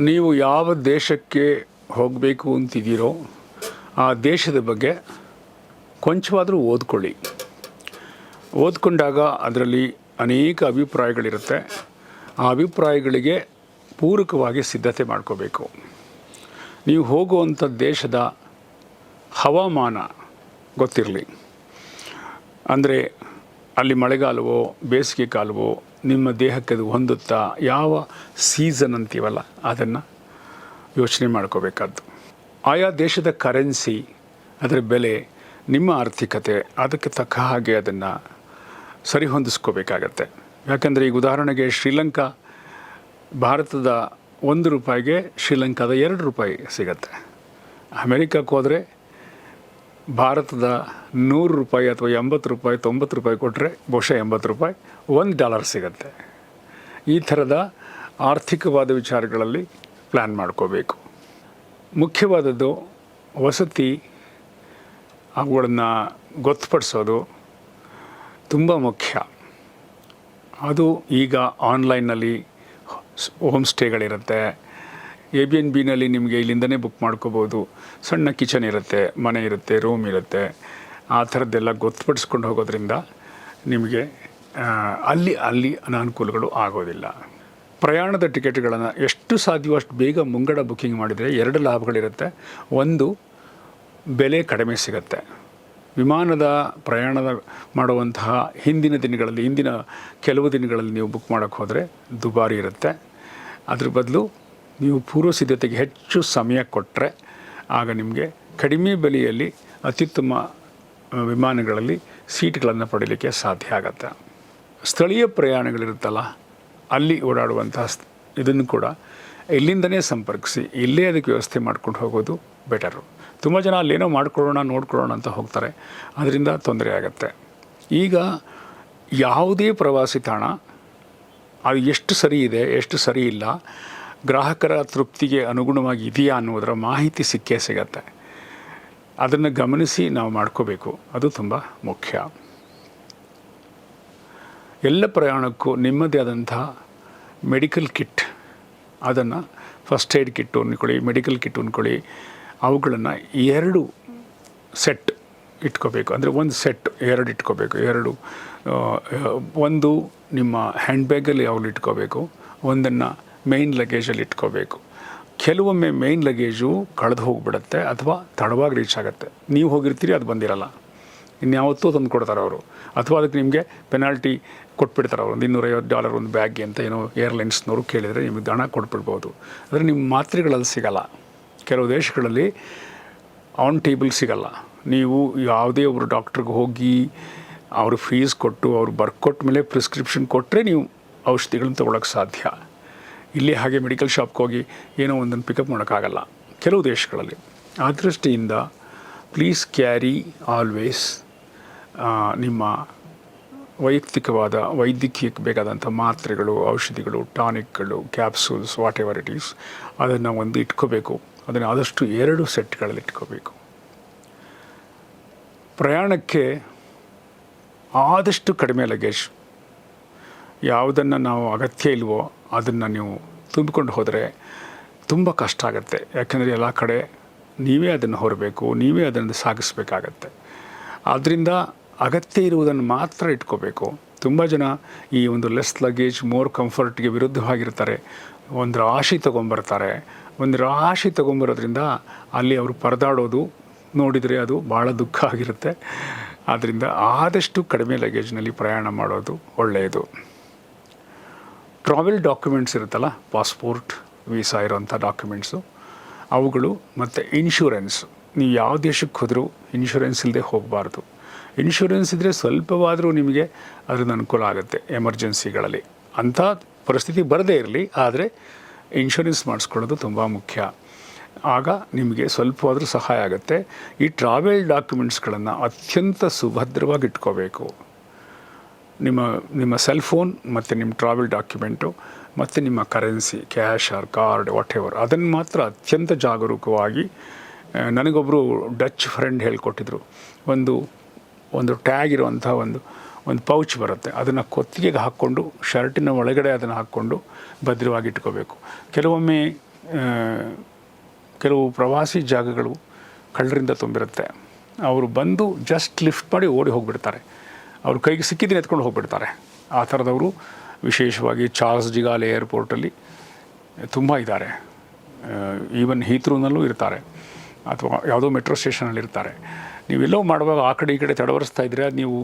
ನೀವು ಯಾವ ದೇಶಕ್ಕೆ ಹೋಗಬೇಕು ಅಂತಿದ್ದೀರೋ ಆ ದೇಶದ ಬಗ್ಗೆ ಕೊಂಚವಾದರೂ ಓದ್ಕೊಳ್ಳಿ. ಓದ್ಕೊಂಡಾಗ ಅದರಲ್ಲಿ ಅನೇಕ ಅಭಿಪ್ರಾಯಗಳಿರುತ್ತೆ. ಆ ಅಭಿಪ್ರಾಯಗಳಿಗೆ ಪೂರಕವಾಗಿ ಸಿದ್ಧತೆ ಮಾಡ್ಕೋಬೇಕು. ನೀವು ಹೋಗುವಂಥ ದೇಶದ ಹವಾಮಾನ ಗೊತ್ತಿರಲಿ. ಅಂದರೆ ಅಲ್ಲಿ ಮಳೆಗಾಲವೋ, ಬೇಸಿಗೆ ಕಾಲವೋ ನಿಮ್ಮ ದೇಹಕ್ಕೆ ಅದು ಹೊಂದುತ್ತಾ ಯಾವ ಸೀಸನ್ ಅಂತೀವಲ್ಲ ಅದನ್ನು ಯೋಚನೆ ಮಾಡ್ಕೋಬೇಕಾದ್ದು. ಆಯಾ ದೇಶದ ಕರೆನ್ಸಿ ಅದರ ಬೆಲೆ, ನಿಮ್ಮ ಆರ್ಥಿಕತೆ, ಅದಕ್ಕೆ ತಕ್ಕ ಹಾಗೆ ಅದನ್ನು ಸರಿಹೊಂದಿಸ್ಕೋಬೇಕಾಗತ್ತೆ. ಯಾಕಂದರೆ ಈಗ ಉದಾಹರಣೆಗೆ ಶ್ರೀಲಂಕಾ, ಭಾರತದ ಒಂದು ರೂಪಾಯಿಗೆ ಶ್ರೀಲಂಕಾದ ಎರಡು ರೂಪಾಯಿ ಸಿಗತ್ತೆ. ಅಮೆರಿಕಕ್ಕೆ ಹೋದರೆ ಭಾರತದ ನೂರು ರೂಪಾಯಿ ಅಥವಾ ಎಂಬತ್ತು ರೂಪಾಯಿ, ತೊಂಬತ್ತು ರೂಪಾಯಿ ಕೊಟ್ಟರೆ ಬಹುಶಃ ಎಂಬತ್ತು ರೂಪಾಯಿ, ಒಂದು ಡಾಲರ್ ಸಿಗುತ್ತೆ. ಈ ಥರದ ಆರ್ಥಿಕವಾದ ವಿಚಾರಗಳಲ್ಲಿ ಪ್ಲ್ಯಾನ್ ಮಾಡ್ಕೋಬೇಕು. ಮುಖ್ಯವಾದದ್ದು ವಸತಿ ಅವುಗಳನ್ನು ಗೊತ್ತುಪಡಿಸೋದು ತುಂಬ ಮುಖ್ಯ. ಅದು ಈಗ ಆನ್ಲೈನ್ನಲ್ಲಿ ಹೋಮ್ ಸ್ಟೇಗಳಿರುತ್ತೆ ಎ ಬಿ ಎನ್ ಬಿನಲ್ಲಿ ನಿಮಗೆ ಇಲ್ಲಿಂದನೇ ಬುಕ್ ಮಾಡ್ಕೋಬೋದು. ಸಣ್ಣ ಕಿಚನ್ ಇರುತ್ತೆ, ಮನೆ ಇರುತ್ತೆ ರೂಮ್ ಇರುತ್ತೆ. ಆ ಥರದ್ದೆಲ್ಲ ಗೊತ್ತುಪಡಿಸ್ಕೊಂಡು ಹೋಗೋದ್ರಿಂದ ನಿಮಗೆ ಅಲ್ಲಿ ಅಲ್ಲಿ ಅನಾನುಕೂಲಗಳು ಆಗೋದಿಲ್ಲ. ಪ್ರಯಾಣದ ಟಿಕೆಟ್ಗಳನ್ನು ಎಷ್ಟು ಸಾಧ್ಯವೋ ಅಷ್ಟು ಬೇಗ ಮುಂಗಡ ಬುಕ್ಕಿಂಗ್ ಮಾಡಿದರೆ ಎರಡು ಲಾಭಗಳಿರುತ್ತೆ. ಒಂದು, ಬೆಲೆ ಕಡಿಮೆ ಸಿಗುತ್ತೆ. ವಿಮಾನದ ಪ್ರಯಾಣದ ಮಾಡುವಂತಹ ಹಿಂದಿನ ದಿನಗಳಲ್ಲಿ, ಹಿಂದಿನ ಕೆಲವು ದಿನಗಳಲ್ಲಿ ನೀವು ಬುಕ್ ಮಾಡೋಕ್ಕೆ ಹೋದರೆ ದುಬಾರಿ ಇರುತ್ತೆ. ಅದ್ರ ಬದಲು ನೀವು ಪೂರ್ವ ಸಿದ್ಧತೆಗೆ ಹೆಚ್ಚು ಸಮಯ ಕೊಟ್ಟರೆ ಆಗ ನಿಮಗೆ ಕಡಿಮೆ ಬೆಲೆಯಲ್ಲಿ ಅತ್ಯುತ್ತಮ ವಿಮಾನಗಳಲ್ಲಿ ಸೀಟ್ಗಳನ್ನು ಪಡೀಲಿಕ್ಕೆ ಸಾಧ್ಯ ಆಗತ್ತೆ. ಸ್ಥಳೀಯ ಪ್ರಯಾಣಗಳಿರುತ್ತಲ್ಲ, ಅಲ್ಲಿ ಓಡಾಡುವಂತಹ ಇದನ್ನು ಕೂಡ ಇಲ್ಲಿಂದನೇ ಸಂಪರ್ಕಿಸಿ, ಇಲ್ಲೇ ಅದಕ್ಕೆ ವ್ಯವಸ್ಥೆ ಮಾಡ್ಕೊಂಡು ಹೋಗೋದು ಬೆಟರು. ತುಂಬ ಜನ ಅಲ್ಲೇನೋ ಮಾಡ್ಕೊಳ್ಳೋಣ, ನೋಡ್ಕೊಳ್ಳೋಣ ಅಂತ ಹೋಗ್ತಾರೆ. ಅದರಿಂದ ತೊಂದರೆ ಆಗುತ್ತೆ. ಈಗ ಯಾವುದೇ ಪ್ರವಾಸಿ ತಾಣ, ಅದು ಎಷ್ಟು ಸರಿ ಇದೆ, ಎಷ್ಟು ಸರಿ ಇಲ್ಲ ಗ್ರಾಹಕರ ತೃಪ್ತಿಗೆ ಅನುಗುಣವಾಗಿ ಇದೆಯಾ ಅನ್ನೋದರ ಮಾಹಿತಿ ಸಿಕ್ಕೇ ಸಿಗತ್ತೆ. ಅದನ್ನು ಗಮನಿಸಿ ನಾವು ಮಾಡ್ಕೋಬೇಕು. ಅದು ತುಂಬ ಮುಖ್ಯ. ಎಲ್ಲ ಪ್ರಯಾಣಕ್ಕೂ ನಿಮ್ಮದೇ ಆದಂತಹ ಮೆಡಿಕಲ್ ಕಿಟ್, ಅದನ್ನು ಫಸ್ಟ್ ಏಡ್ ಕಿಟ್ಟು ಅಂದ್ಕೊಳ್ಳಿ ಮೆಡಿಕಲ್ ಕಿಟ್ ಅಂದ್ಕೊಳ್ಳಿ ಅವುಗಳನ್ನು ಎರಡು ಸೆಟ್ ಇಟ್ಕೋಬೇಕು. ಅಂದರೆ ಒಂದು ಸೆಟ್ ಎರಡು ಇಟ್ಕೋಬೇಕು. ಎರಡು ಒಂದು ನಿಮ್ಮ ಹ್ಯಾಂಡ್ ಬ್ಯಾಗಲ್ಲಿ ಯಾವಾಗಲೂ ಇಟ್ಕೋಬೇಕು, ಒಂದನ್ನು ಮೇಯ್ನ್ ಲಗೇಜಲ್ಲಿ ಇಟ್ಕೋಬೇಕು. ಕೆಲವೊಮ್ಮೆ ಮೇಯ್ನ್ ಲಗೇಜು ಕಳೆದು ಹೋಗಿಬಿಡುತ್ತೆ ಅಥವಾ ತಡವಾಗಿ ರೀಚ್ ಆಗುತ್ತೆ. ನೀವು ಹೋಗಿರ್ತೀರಿ, ಅದು ಬಂದಿರಲ್ಲ. ಇನ್ಯಾವತ್ತೂ ತಂದು ಕೊಡ್ತಾರೆ ಅವರು. ಅಥವಾ ಅದಕ್ಕೆ ನಿಮಗೆ ಪೆನಾಲ್ಟಿ ಕೊಟ್ಬಿಡ್ತಾರೆ ಅವರು. ಒಂದು ಇನ್ನೂರೈವತ್ತು ಡಾಲರ್ ಒಂದು ಬ್ಯಾಗ್ಗೆ ಅಂತ ಏನೋ ಏರ್ಲೈನ್ಸ್ನವರು ಕೇಳಿದರೆ ನಿಮಗೆ ಹಣ ಕೊಟ್ಬಿಡ್ಬೋದು. ಆದರೆ ನಿಮ್ಮ ಮಾತ್ರೆಗಳಲ್ಲಿ ಸಿಗಲ್ಲ. ಕೆಲವು ದೇಶಗಳಲ್ಲಿ ಆನ್ ಟೇಬಲ್ ಸಿಗಲ್ಲ. ನೀವು ಯಾವುದೇ ಒಬ್ಬರು ಡಾಕ್ಟ್ರಿಗೆ ಹೋಗಿ ಅವರು ಫೀಸ್ ಕೊಟ್ಟು ಅವ್ರು ಬರ್ಕೊಟ್ಟ ಮೇಲೆ ಪ್ರಿಸ್ಕ್ರಿಪ್ಷನ್ ಕೊಟ್ಟರೆ ನೀವು ಔಷಧಿಗಳನ್ನ ತೊಗೊಳಕ್ಕೆ ಸಾಧ್ಯ. ಇಲ್ಲಿ ಹಾಗೆ ಮೆಡಿಕಲ್ ಶಾಪ್ಗೆ ಹೋಗಿ ಏನೋ ಒಂದನ್ನು ಪಿಕಪ್ ಮಾಡೋಕ್ಕಾಗಲ್ಲ. ಕೆಲವು ದೇಶಗಳಲ್ಲಿ ಆ ದೃಷ್ಟಿಯಿಂದ ಪ್ಲೀಸ್ ಕ್ಯಾರಿ ಆಲ್ವೇಸ್ ನಿಮ್ಮ ವೈಯಕ್ತಿಕವಾದ, ವೈದ್ಯಕೀಯಕ್ಕೆ ಬೇಕಾದಂಥ ಮಾತ್ರೆಗಳು, ಔಷಧಿಗಳು, ಟಾನಿಕ್ಗಳು capsules whatever it is ಅದನ್ನು ಒಂದು ಇಟ್ಕೋಬೇಕು. ಅದನ್ನು ಆದಷ್ಟು ಎರಡು ಸೆಟ್ಗಳಲ್ಲಿ ಇಟ್ಕೋಬೇಕು. ಪ್ರಯಾಣಕ್ಕೆ ಆದಷ್ಟು ಕಡಿಮೆ ಲಗೇಜ್ ಯಾವುದನ್ನು ನಾವು ಅಗತ್ಯ ಇಲ್ವೋ ಅದನ್ನು ನೀವು ತುಂಬಿಕೊಂಡು ಹೋದರೆ ತುಂಬ ಕಷ್ಟ ಆಗುತ್ತೆ. ಯಾಕೆಂದರೆ ಎಲ್ಲ ಕಡೆ ನೀವೇ ಅದನ್ನು ಹೊರಬೇಕು, ನೀವೇ ಅದನ್ನು ಸಾಗಿಸ್ಬೇಕಾಗತ್ತೆ. ಆದ್ದರಿಂದ ಅಗತ್ಯ ಇರುವುದನ್ನು ಮಾತ್ರ ಇಟ್ಕೋಬೇಕು. ತುಂಬ ಜನ ಈ ಒಂದು ಲೆಸ್ ಲಗೇಜ್ ಮೋರ್ ಕಂಫರ್ಟ್ಗೆ ವಿರುದ್ಧವಾಗಿರ್ತಾರೆ. ಒಂದು ರಾಶಿ ತೊಗೊಂಬರ್ತಾರೆ. ಒಂದು ರಾಶಿ ತೊಗೊಂಬರೋದ್ರಿಂದ ಅಲ್ಲಿ ಅವರು ಪರದಾಡೋದು ನೋಡಿದರೆ ಅದು ಭಾಳ ದುಃಖ ಆಗಿರುತ್ತೆ. ಆದ್ದರಿಂದ ಆದಷ್ಟು ಕಡಿಮೆ ಲಗೇಜ್ನಲ್ಲಿ ಪ್ರಯಾಣ ಮಾಡೋದು ಒಳ್ಳೆಯದು. ಟ್ರಾವೆಲ್ ಡಾಕ್ಯುಮೆಂಟ್ಸ್ ಇರುತ್ತಲ್ಲ ಪಾಸ್ಪೋರ್ಟ್ ವೀಸಾ ಇರೋಂಥ ಡಾಕ್ಯುಮೆಂಟ್ಸು ಅವುಗಳು ಮತ್ತು ಇನ್ಶೂರೆನ್ಸ್ ನೀವು ಯಾವ ದೇಶಕ್ಕೆ ಹೋದರೂ ಇನ್ಶೂರೆನ್ಸ್ ಇಲ್ಲದೆ ಹೋಗಬಾರ್ದು. ಇನ್ಶೂರೆನ್ಸ್ ಇದ್ದರೆ ಸ್ವಲ್ಪವಾದರೂ ನಿಮಗೆ ಅದರಿಂದ ಅನುಕೂಲ ಆಗುತ್ತೆ ಎಮರ್ಜೆನ್ಸಿಗಳಲ್ಲಿ ಅಂಥ ಪರಿಸ್ಥಿತಿ ಬರದೇ ಇರಲಿ, ಆದರೆ ಇನ್ಶೂರೆನ್ಸ್ ಮಾಡಿಸ್ಕೊಳ್ಳೋದು ತುಂಬ ಮುಖ್ಯ. ಆಗ ನಿಮಗೆ ಸ್ವಲ್ಪವಾದರೂ ಸಹಾಯ ಆಗುತ್ತೆ. ಈ ಟ್ರಾವೆಲ್ ಡಾಕ್ಯುಮೆಂಟ್ಸ್ಗಳನ್ನು ಅತ್ಯಂತ ಸುಭದ್ರವಾಗಿ ಇಟ್ಕೋಬೇಕು ನಿಮ್ಮ ನಿಮ್ಮ ಸೆಲ್ ಫೋನ್ ಮತ್ತು ನಿಮ್ಮ ಟ್ರಾವೆಲ್ ಡಾಕ್ಯುಮೆಂಟು ಮತ್ತು ನಿಮ್ಮ currency cash or card whatever ಅದನ್ನು ಮಾತ್ರ ಅತ್ಯಂತ ಜಾಗರೂಕವಾಗಿ ನನಗೊಬ್ಬರು ಡಚ್ ಫ್ರೆಂಡ್ ಹೇಳಿಕೊಟ್ಟಿದ್ರು. ಒಂದು ಒಂದು ಟ್ಯಾಗ್ ಇರುವಂಥ ಒಂದು ಒಂದು ಪೌಚ್ ಬರುತ್ತೆ. ಅದನ್ನು ಕೊತ್ತಿಗೆಗೆ ಹಾಕ್ಕೊಂಡು ಶರ್ಟಿನ ಒಳಗಡೆ ಅದನ್ನು ಹಾಕ್ಕೊಂಡು ಭದ್ರವಾಗಿ ಇಟ್ಕೋಬೇಕು. ಕೆಲವೊಮ್ಮೆ ಕೆಲವು ಪ್ರವಾಸಿ ಜಾಗಗಳು ಕಳ್ಳರಿಂದ ತುಂಬಿರುತ್ತೆ. ಅವರು ಬಂದು ಜಸ್ಟ್ ಲಿಫ್ಟ್ ಮಾಡಿ ಓಡಿ ಹೋಗಿಬಿಡ್ತಾರೆ. ಅವ್ರ ಕೈಗೆ ಸಿಕ್ಕಿದ್ದೀನಿ ಎತ್ಕೊಂಡು ಹೋಗ್ಬಿಡ್ತಾರೆ. ಆ ಥರದವರು ವಿಶೇಷವಾಗಿ ಚಾರ್ಲ್ಸ್ ಜಿಗಾಲೆ ಏರ್ಪೋರ್ಟಲ್ಲಿ ತುಂಬ ಇದ್ದಾರೆ. ಈವನ್ ಹೀತ್ರೂನಲ್ಲೂ ಇರ್ತಾರೆ. ಅಥವಾ ಯಾವುದೋ ಮೆಟ್ರೋ ಸ್ಟೇಷನಲ್ಲಿ ಇರ್ತಾರೆ. ನೀವೆಲ್ಲೋ ಮಾಡುವಾಗ ಆ ಕಡೆ ಈ ಕಡೆ ತಡವರಿಸ್ತಾ ಇದ್ದರೆ ನೀವು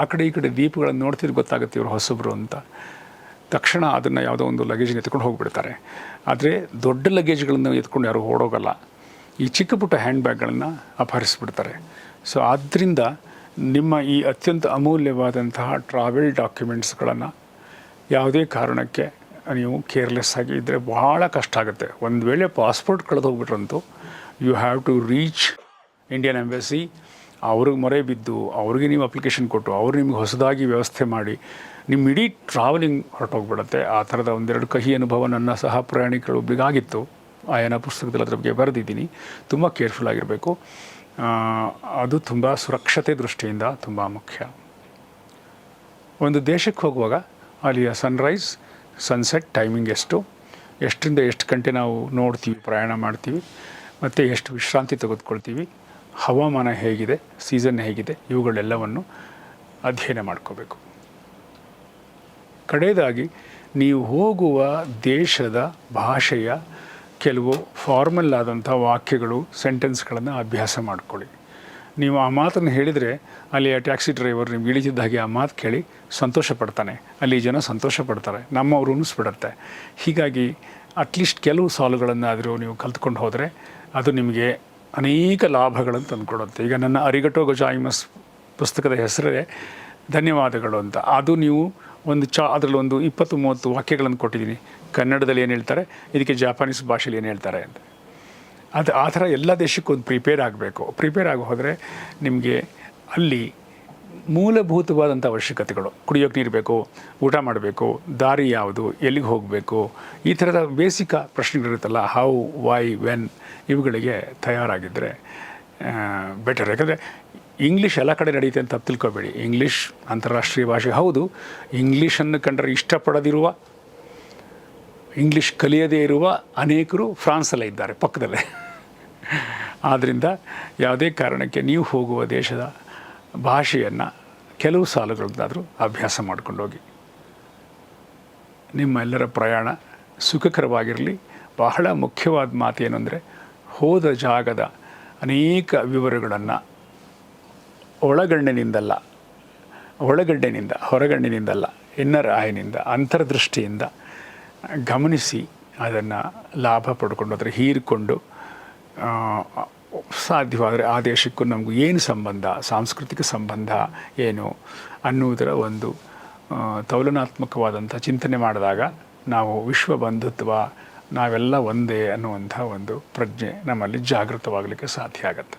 ಆ ಕಡೆ ಈ ಕಡೆ ದೀಪಗಳನ್ನು ನೋಡ್ತಿದ್ರೆ ಗೊತ್ತಾಗುತ್ತೆ ಇವರು ಹೊಸಬ್ರು ಅಂತ. ತಕ್ಷಣ ಅದನ್ನು ಯಾವುದೋ ಒಂದು ಲಗೇಜ್ನ ಎತ್ಕೊಂಡು ಹೋಗಿಬಿಡ್ತಾರೆ. ಆದರೆ ದೊಡ್ಡ ಲಗೇಜ್ಗಳನ್ನು ಎತ್ಕೊಂಡು ಯಾರು ಓಡೋಗಲ್ಲ. ಈ ಚಿಕ್ಕ ಪುಟ್ಟ ಹ್ಯಾಂಡ್ ಬ್ಯಾಗ್ಗಳನ್ನು ಅಪಹರಿಸ್ಬಿಡ್ತಾರೆ. ಸೊ ಆದ್ದರಿಂದ ನಿಮ್ಮ ಈ ಅತ್ಯಂತ ಅಮೂಲ್ಯವಾದಂತಹ ಟ್ರಾವೆಲ್ ಡಾಕ್ಯುಮೆಂಟ್ಸ್ಗಳನ್ನು ಯಾವುದೇ ಕಾರಣಕ್ಕೆ ನೀವು ಕೇರ್ಲೆಸ್ ಆಗಿ ಇದ್ದರೆ ಭಾಳ ಕಷ್ಟ ಆಗುತ್ತೆ. ಒಂದು ವೇಳೆ ಪಾಸ್ಪೋರ್ಟ್ ಕಳೆದು ಹೋಗ್ಬಿಟ್ರಂತೂ you have to reach Indian embassy ಅವ್ರಿಗೆ ಮೊರೆ ಬಿದ್ದು, ಅವ್ರಿಗೆ ನೀವು ಅಪ್ಲಿಕೇಶನ್ ಕೊಟ್ಟು, ಅವ್ರು ನಿಮಗೆ ಹೊಸದಾಗಿ ವ್ಯವಸ್ಥೆ ಮಾಡಿ ನಿಮ್ಮ ಇಡೀ ಟ್ರಾವೆಲಿಂಗ್ ಹೊರಟೋಗ್ಬಿಡುತ್ತೆ. ಆ ಥರದ ಒಂದೆರಡು ಕಹಿ ಅನುಭವ ನನ್ನ ಸಹ ಪ್ರಯಾಣಿಕರೊಬ್ಬರಿಗಾಗಿತ್ತು ಆಯನ ಪುಸ್ತಕದಲ್ಲಿ ಅದ್ರ ಬಗ್ಗೆ ಬರೆದಿದ್ದೀನಿ. ತುಂಬ ಕೇರ್ಫುಲ್ ಆಗಿರಬೇಕು. ಅದು ತುಂಬ ಸುರಕ್ಷತೆ ದೃಷ್ಟಿಯಿಂದ ತುಂಬ ಮುಖ್ಯ. ಒಂದು ದೇಶಕ್ಕೆ ಹೋಗುವಾಗ ಅಲ್ಲಿಯ ಸನ್ರೈಸ್ ಸನ್ಸೆಟ್ ಟೈಮಿಂಗ್ ಎಷ್ಟು? ಎಷ್ಟರಿಂದ ಎಷ್ಟು ಗಂಟೆ ನಾವು ನೋಡ್ತೀವಿ, ಪ್ರಯಾಣ ಮಾಡ್ತೀವಿ? ಮತ್ತು ಎಷ್ಟು ವಿಶ್ರಾಂತಿ ತೆಗೆದುಕೊಳ್ತೀವಿ? ಹವಾಮಾನ ಹೇಗಿದೆ? ಸೀಸನ್ ಹೇಗಿದೆ? ಇವುಗಳೆಲ್ಲವನ್ನು ಅಧ್ಯಯನ ಮಾಡ್ಕೋಬೇಕು. ಕಡೆಯದಾಗಿ, ನೀವು ಹೋಗುವ ದೇಶದ ಭಾಷೆಯ ಕೆಲವು ಫಾರ್ಮಲ್ ಆದಂಥ ವಾಕ್ಯಗಳು, ಸೆಂಟೆನ್ಸ್ಗಳನ್ನು ಅಭ್ಯಾಸ ಮಾಡಿಕೊಳ್ಳಿ. ನೀವು ಆ ಮಾತನ್ನು ಹೇಳಿದರೆ ಅಲ್ಲಿ ಆ ಟ್ಯಾಕ್ಸಿ ಡ್ರೈವರ್ ನಿಮ್ಗೆ ಇಳಿದಿದ್ದ ಹಾಗೆ ಆ ಮಾತು ಕೇಳಿ ಸಂತೋಷ ಪಡ್ತಾನೆ. ಅಲ್ಲಿ ಜನ ಸಂತೋಷ ಪಡ್ತಾರೆ. ನಮ್ಮವರು ಉಣಿಸ್ಬಿಡುತ್ತೆ. ಹೀಗಾಗಿ ಅಟ್ಲೀಸ್ಟ್ ಕೆಲವು ಸಾಲುಗಳನ್ನಾದರೂ ನೀವು ಕಲ್ತ್ಕೊಂಡು ಹೋದರೆ ಅದು ನಿಮಗೆ ಅನೇಕ ಲಾಭಗಳನ್ನು ತಂದುಕೊಡುತ್ತೆ. ಈಗ ನನ್ನ ಅರಿಗಟೋ ಗಜಾಯಿಮಸ್ ಪುಸ್ತಕದ ಹೆಸರೇ ಧನ್ಯವಾದಗಳು ಅಂತ. ಅದು ನೀವು ಒಂದು ಚಾ, ಅದರಲ್ಲಿ ಒಂದು ಇಪ್ಪತ್ತು, ಮೂವತ್ತು ವಾಕ್ಯಗಳನ್ನು ಕೊಟ್ಟಿದ್ದೀನಿ. ಕನ್ನಡದಲ್ಲಿ ಏನು ಹೇಳ್ತಾರೆ? ಇದಕ್ಕೆ ಜಾಪಾನೀಸ್ ಭಾಷೆಯಲ್ಲಿ ಏನು ಹೇಳ್ತಾರೆ ಅಂತ. ಅದು ಆ ಥರ ಎಲ್ಲ ದೇಶಕ್ಕೂ ಒಂದು ಪ್ರಿಪೇರ್ ಆಗಬೇಕು. ಪ್ರಿಪೇರ್ ಆಗಿ ಹೋದರೆ ನಿಮಗೆ ಅಲ್ಲಿ ಮೂಲಭೂತವಾದಂಥ ಅವಶ್ಯಕತೆಗಳು. ಕುಡಿಯೋಕೆ ನೀರು ಬೇಕು, ಊಟ ಮಾಡಬೇಕು, ದಾರಿ ಯಾವುದು, ಎಲ್ಲಿಗೆ ಹೋಗಬೇಕು, ಈ ಥರದ ಬೇಸಿಕ ಪ್ರಶ್ನೆಗಳಿರುತ್ತಲ್ಲ ಹೌ ವೈ ವೆನ್ ಇವುಗಳಿಗೆ ತಯಾರಾಗಿದ್ದರೆ ಬೆಟರ್ ಯಾಕಂದರೆ ಇಂಗ್ಲೀಷ್ ಎಲ್ಲ ಕಡೆ ನಡೆಯುತ್ತೆ ಅಂತ ತಿಳ್ಕೊಬೇಡಿ. ಇಂಗ್ಲೀಷ್ ಅಂತಾರಾಷ್ಟ್ರೀಯ ಭಾಷೆ ಹೌದು. ಇಂಗ್ಲೀಷನ್ನು ಕಂಡರೆ ಇಷ್ಟಪಡದಿರುವ ಇಂಗ್ಲೀಷ್ ಕಲಿಯದೇ ಇರುವ ಅನೇಕರು ಫ್ರಾನ್ಸಲ್ಲೇ ಇದ್ದಾರೆ ಪಕ್ಕದಲ್ಲೇ. ಆದ್ದರಿಂದ ಯಾವುದೇ ಕಾರಣಕ್ಕೆ ನೀವು ಹೋಗುವ ದೇಶದ ಭಾಷೆಯನ್ನು ಕೆಲವು ಸಾಲುಗಳನ್ನಾದರೂ ಅಭ್ಯಾಸ ಮಾಡಿಕೊಂಡೋಗಿ ನಿಮ್ಮ ಎಲ್ಲರ ಪ್ರಯಾಣ ಸುಖಕರವಾಗಿರಲಿ. ಬಹಳ ಮುಖ್ಯವಾದ ಮಾತೇನೆಂದರೆ, ಹೋದ ಜಾಗದ ಅನೇಕ ವಿವರಗಳನ್ನು ಒಳಗಣ್ಣಿನಿಂದಲ್ಲ ಒಳಗಣ್ಣಿನಿಂದ ಹೊರಗಣ್ಣಿನಿಂದಲ್ಲ, ಇನ್ನರ್ ಆಯ್ನಿಂದ, ಅಂತರ್ದೃಷ್ಟಿಯಿಂದ ಗಮನಿಸಿ ಅದನ್ನು ಲಾಭ ಪಡ್ಕೊಂಡು ಅದರ ಹೀರಿಕೊಂಡು ಸಾಧ್ಯವಾದರೆ ಆ ದೇಶಕ್ಕೂ ನಮಗೂ ಏನು ಸಂಬಂಧ, ಸಾಂಸ್ಕೃತಿಕ ಸಂಬಂಧ ಏನು ಅನ್ನುವುದರ ಒಂದು ತೌಲನಾತ್ಮಕವಾದಂಥ ಚಿಂತನೆ ಮಾಡಿದಾಗ ನಾವು ವಿಶ್ವ ಬಂಧುತ್ವ, ನಾವೆಲ್ಲ ಒಂದೇ ಅನ್ನುವಂಥ ಒಂದು ಪ್ರಜ್ಞೆ ನಮ್ಮಲ್ಲಿ ಜಾಗೃತವಾಗಲಿಕ್ಕೆ ಸಾಧ್ಯ ಆಗುತ್ತೆ.